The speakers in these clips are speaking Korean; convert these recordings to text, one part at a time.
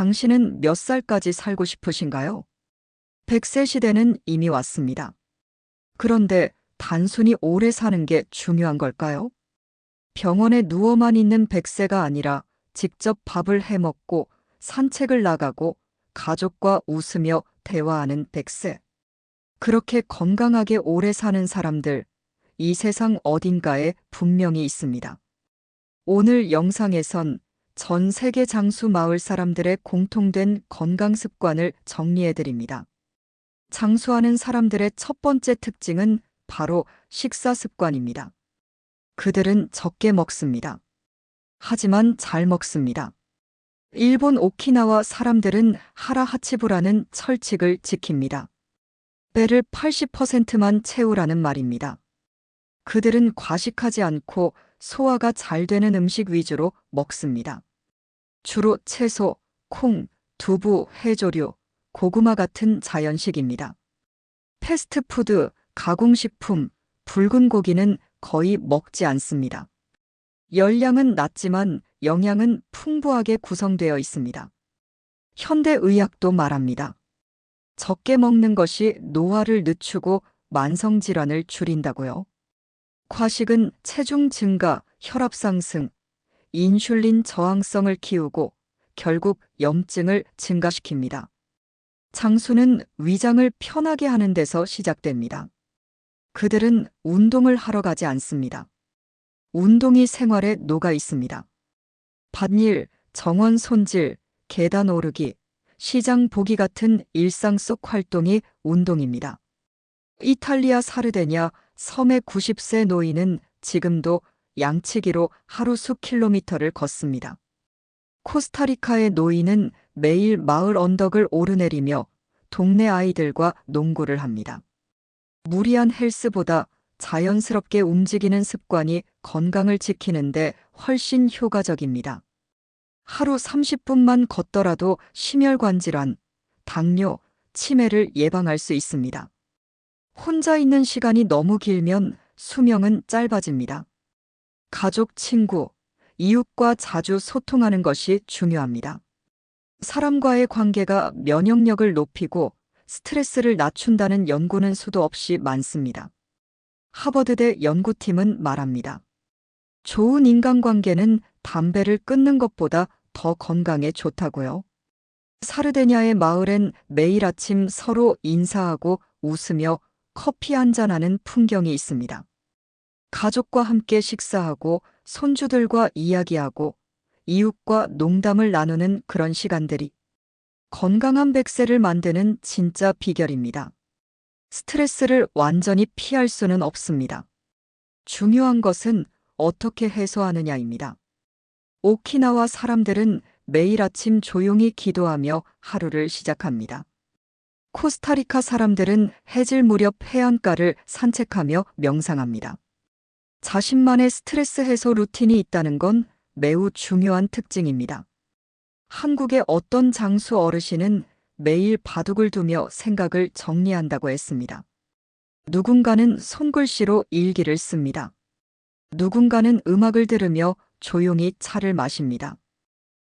당신은 몇 살까지 살고 싶으신가요? 100세 시대는 이미 왔습니다. 그런데 단순히 오래 사는 게 중요한 걸까요? 병원에 누워만 있는 100세가 아니라 직접 밥을 해 먹고 산책을 나가고 가족과 웃으며 대화하는 100세. 그렇게 건강하게 오래 사는 사람들, 이 세상 어딘가에 분명히 있습니다. 오늘 영상에선 전 세계 장수 마을 사람들의 공통된 건강 습관을 정리해 드립니다. 장수하는 사람들의 첫 번째 특징은 바로 식사 습관입니다. 그들은 적게 먹습니다. 하지만 잘 먹습니다. 일본 오키나와 사람들은 하라하치부라는 철칙을 지킵니다. 배를 80%만 채우라는 말입니다. 그들은 과식하지 않고 소화가 잘 되는 음식 위주로 먹습니다. 주로 채소, 콩, 두부, 해조류, 고구마 같은 자연식입니다. 패스트푸드, 가공식품, 붉은 고기는 거의 먹지 않습니다. 열량은 낮지만 영양은 풍부하게 구성되어 있습니다. 현대의학도 말합니다. 적게 먹는 것이 노화를 늦추고 만성질환을 줄인다고요. 과식은 체중 증가, 혈압 상승, 인슐린 저항성을 키우고 결국 염증을 증가시킵니다. 장수는 위장을 편하게 하는 데서 시작됩니다. 그들은 운동을 하러 가지 않습니다. 운동이 생활에 녹아 있습니다. 밭일, 정원 손질, 계단 오르기, 시장 보기 같은 일상 속 활동이 운동입니다. 이탈리아 사르데냐 섬의 90세 노인은 지금도 양치기로 하루 수 킬로미터를 걷습니다. 코스타리카의 노인은 매일 마을 언덕을 오르내리며 동네 아이들과 농구를 합니다. 무리한 헬스보다 자연스럽게 움직이는 습관이 건강을 지키는데 훨씬 효과적입니다. 하루 30분만 걷더라도 심혈관 질환, 당뇨, 치매를 예방할 수 있습니다. 혼자 있는 시간이 너무 길면 수명은 짧아집니다. 가족, 친구, 이웃과 자주 소통하는 것이 중요합니다. 사람과의 관계가 면역력을 높이고 스트레스를 낮춘다는 연구는 수도 없이 많습니다. 하버드대 연구팀은 말합니다. 좋은 인간관계는 담배를 끊는 것보다 더 건강에 좋다고요. 사르데냐의 마을엔 매일 아침 서로 인사하고 웃으며 커피 한잔하는 풍경이 있습니다. 가족과 함께 식사하고 손주들과 이야기하고 이웃과 농담을 나누는 그런 시간들이 건강한 백세를 만드는 진짜 비결입니다. 스트레스를 완전히 피할 수는 없습니다. 중요한 것은 어떻게 해소하느냐입니다. 오키나와 사람들은 매일 아침 조용히 기도하며 하루를 시작합니다. 코스타리카 사람들은 해질 무렵 해안가를 산책하며 명상합니다. 자신만의 스트레스 해소 루틴이 있다는 건 매우 중요한 특징입니다. 한국의 어떤 장수 어르신은 매일 바둑을 두며 생각을 정리한다고 했습니다. 누군가는 손글씨로 일기를 씁니다. 누군가는 음악을 들으며 조용히 차를 마십니다.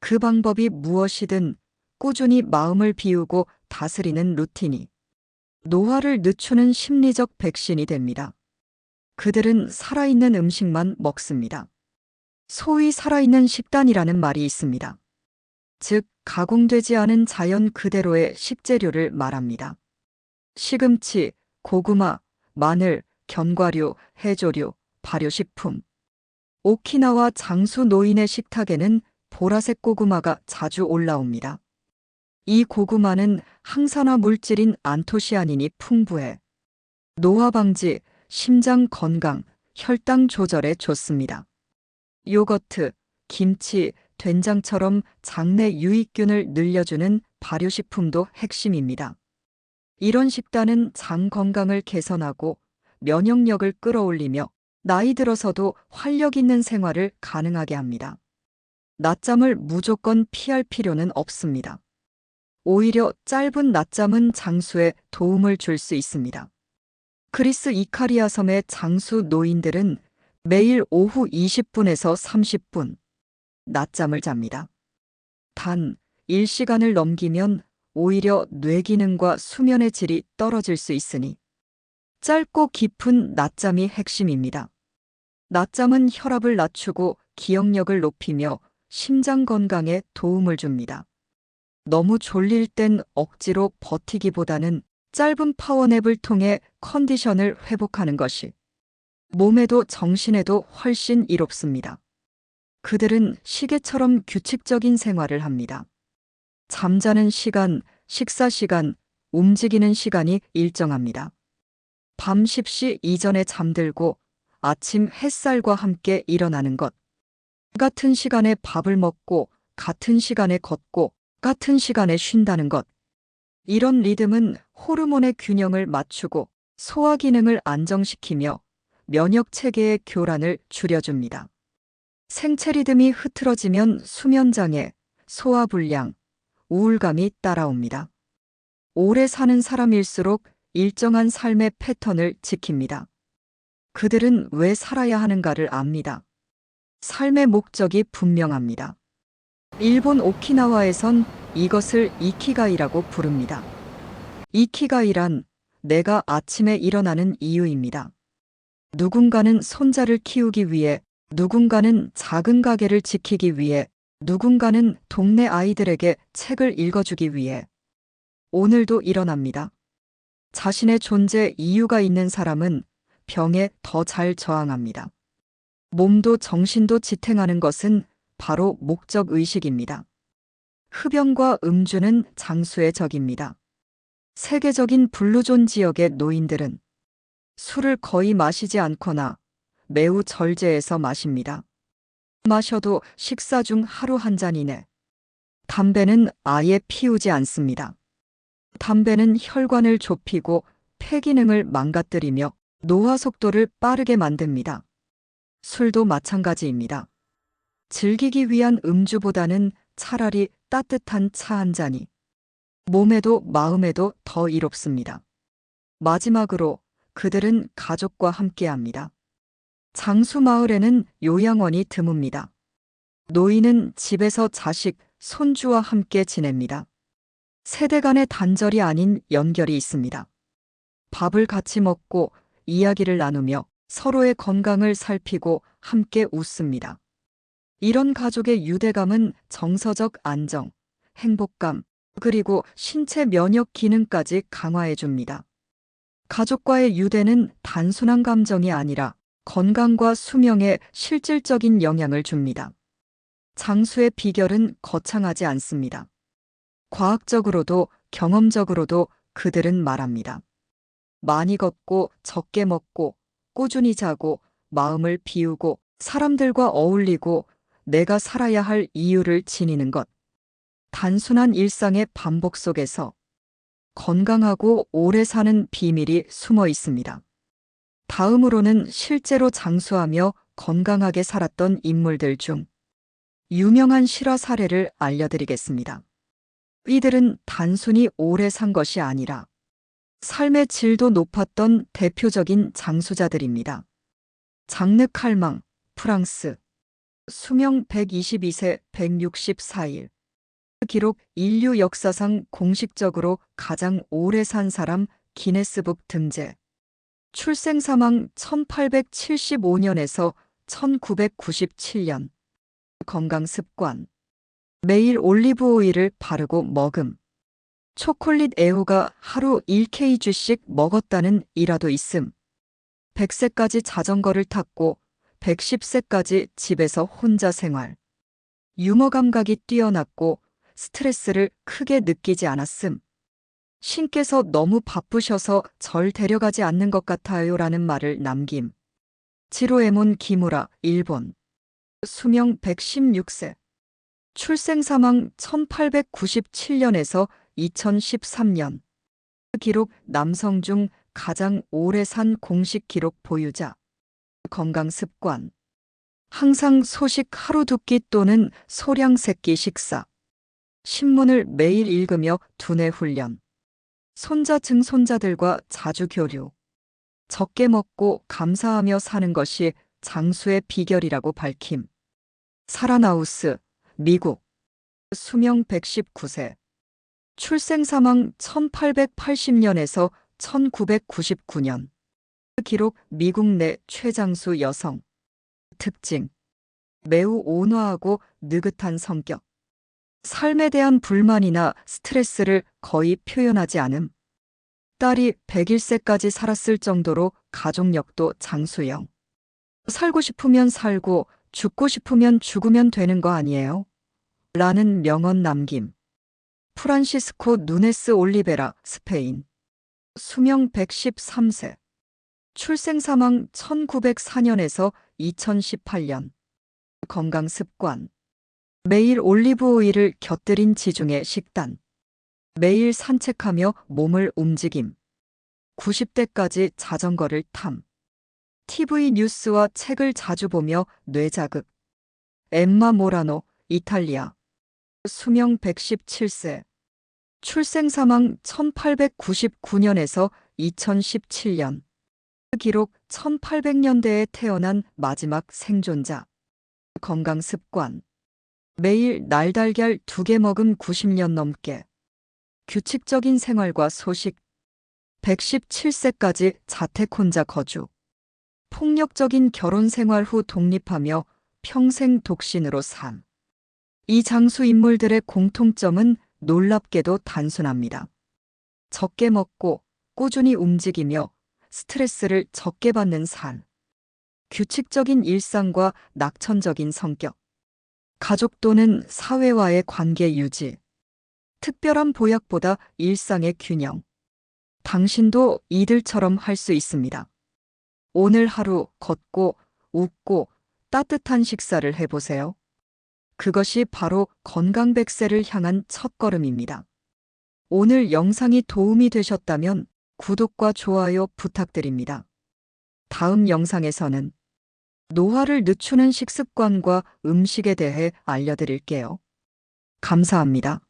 그 방법이 무엇이든 꾸준히 마음을 비우고 다스리는 루틴이 노화를 늦추는 심리적 백신이 됩니다. 그들은 살아있는 음식만 먹습니다. 소위 살아있는 식단이라는 말이 있습니다. 즉, 가공되지 않은 자연 그대로의 식재료를 말합니다. 시금치, 고구마, 마늘, 견과류, 해조류, 발효식품. 오키나와 장수 노인의 식탁에는 보라색 고구마가 자주 올라옵니다. 이 고구마는 항산화 물질인 안토시아닌이 풍부해 노화 방지, 심장 건강, 혈당 조절에 좋습니다. 요거트, 김치, 된장처럼 장내 유익균을 늘려주는 발효식품도 핵심입니다. 이런 식단은 장 건강을 개선하고 면역력을 끌어올리며 나이 들어서도 활력 있는 생활을 가능하게 합니다. 낮잠을 무조건 피할 필요는 없습니다. 오히려 짧은 낮잠은 장수에 도움을 줄 수 있습니다. 그리스 이카리아 섬의 장수 노인들은 매일 오후 20분에서 30분 낮잠을 잡니다. 단, 일시간을 넘기면 오히려 뇌 기능과 수면의 질이 떨어질 수 있으니 짧고 깊은 낮잠이 핵심입니다. 낮잠은 혈압을 낮추고 기억력을 높이며 심장 건강에 도움을 줍니다. 너무 졸릴 땐 억지로 버티기보다는 짧은 파워냅을 통해 컨디션을 회복하는 것이 몸에도 정신에도 훨씬 이롭습니다. 그들은 시계처럼 규칙적인 생활을 합니다. 잠자는 시간, 식사 시간, 움직이는 시간이 일정합니다. 밤 10시 이전에 잠들고 아침 햇살과 함께 일어나는 것. 같은 시간에 밥을 먹고 같은 시간에 걷고 같은 시간에 쉰다는 것. 이런 리듬은 호르몬의 균형을 맞추고 소화 기능을 안정시키며 면역 체계의 교란을 줄여줍니다. 생체 리듬이 흐트러지면 수면 장애, 소화 불량, 우울감이 따라옵니다. 오래 사는 사람일수록 일정한 삶의 패턴을 지킵니다. 그들은 왜 살아야 하는가를 압니다. 삶의 목적이 분명합니다. 일본 오키나와에선 이것을 이키가이라고 부릅니다. 이키가이란 내가 아침에 일어나는 이유입니다. 누군가는 손자를 키우기 위해, 누군가는 작은 가게를 지키기 위해, 누군가는 동네 아이들에게 책을 읽어주기 위해. 오늘도 일어납니다. 자신의 존재 이유가 있는 사람은 병에 더 잘 저항합니다. 몸도 정신도 지탱하는 것은 바로 목적 의식입니다. 흡연과 음주는 장수의 적입니다. 세계적인 블루존 지역의 노인들은 술을 거의 마시지 않거나 매우 절제해서 마십니다. 마셔도 식사 중 하루 한 잔 이내. 담배는 아예 피우지 않습니다. 담배는 혈관을 좁히고 폐 기능을 망가뜨리며 노화 속도를 빠르게 만듭니다. 술도 마찬가지입니다. 즐기기 위한 음주보다는 차라리 따뜻한 차 한 잔이 몸에도 마음에도 더 이롭습니다. 마지막으로 그들은 가족과 함께합니다. 장수 마을에는 요양원이 드뭅니다. 노인은 집에서 자식, 손주와 함께 지냅니다. 세대 간의 단절이 아닌 연결이 있습니다. 밥을 같이 먹고 이야기를 나누며 서로의 건강을 살피고 함께 웃습니다. 이런 가족의 유대감은 정서적 안정, 행복감, 그리고 신체 면역 기능까지 강화해 줍니다. 가족과의 유대는 단순한 감정이 아니라 건강과 수명에 실질적인 영향을 줍니다. 장수의 비결은 거창하지 않습니다. 과학적으로도 경험적으로도 그들은 말합니다. 많이 걷고 적게 먹고 꾸준히 자고 마음을 비우고 사람들과 어울리고 내가 살아야 할 이유를 지니는 것. 단순한 일상의 반복 속에서 건강하고 오래 사는 비밀이 숨어 있습니다. 다음으로는 실제로 장수하며 건강하게 살았던 인물들 중 유명한 실화 사례를 알려드리겠습니다. 이들은 단순히 오래 산 것이 아니라 삶의 질도 높았던 대표적인 장수자들입니다. 장르 칼망, 프랑스. 수명 122세 164일. 기록 인류 역사상 공식적으로 가장 오래 산 사람 기네스북 등재. 출생 사망 1875년에서 1997년. 건강 습관. 매일 올리브 오일을 바르고 먹음. 초콜릿 애호가 하루 1kg씩 먹었다는 일화도 있음. 100세까지 자전거를 탔고 110세까지 집에서 혼자 생활. 유머 감각이 뛰어났고 스트레스를 크게 느끼지 않았음. 신께서 너무 바쁘셔서 절 데려가지 않는 것 같아요 라는 말을 남김. 지로에몬 기무라, 일본. 수명 116세. 출생 사망 1897년에서 2013년. 기록 남성 중 가장 오래 산 공식 기록 보유자. 건강 습관. 항상 소식 하루 두 끼 또는 소량 세 끼 식사. 신문을 매일 읽으며 두뇌 훈련. 손자 증손자들과 자주 교류. 적게 먹고 감사하며 사는 것이 장수의 비결이라고 밝힘. 사라나우스, 미국. 수명 119세. 출생 사망 1880년에서 1999년. 기록 미국 내 최장수 여성. 특징. 매우 온화하고 느긋한 성격. 삶에 대한 불만이나 스트레스를 거의 표현하지 않음. 딸이 101세까지 살았을 정도로 가족력도 장수형. 살고 싶으면 살고 죽고 싶으면 죽으면 되는 거 아니에요? 라는 명언 남김. 프란시스코 누네스 올리베라, 스페인. 수명 113세. 출생 사망 1904년에서 2018년. 건강 습관. 매일 올리브 오일을 곁들인 지중해 식단. 매일 산책하며 몸을 움직임. 90대까지 자전거를 탐. TV 뉴스와 책을 자주 보며 뇌자극. 엠마 모라노, 이탈리아. 수명 117세. 출생 사망 1899년에서 2017년. 기록 1800년대에 태어난 마지막 생존자. 건강 습관. 매일 날달걀 두 개 먹음 90년 넘게. 규칙적인 생활과 소식. 117세까지 자택 혼자 거주. 폭력적인 결혼 생활 후 독립하며 평생 독신으로 삶. 이 장수 인물들의 공통점은 놀랍게도 단순합니다. 적게 먹고 꾸준히 움직이며 스트레스를 적게 받는 삶. 규칙적인 일상과 낙천적인 성격. 가족 또는 사회와의 관계 유지. 특별한 보약보다 일상의 균형. 당신도 이들처럼 할 수 있습니다. 오늘 하루 걷고 웃고 따뜻한 식사를 해보세요. 그것이 바로 건강 100세를 향한 첫걸음입니다. 오늘 영상이 도움이 되셨다면 구독과 좋아요 부탁드립니다. 다음 영상에서는 노화를 늦추는 식습관과 음식에 대해 알려드릴게요. 감사합니다.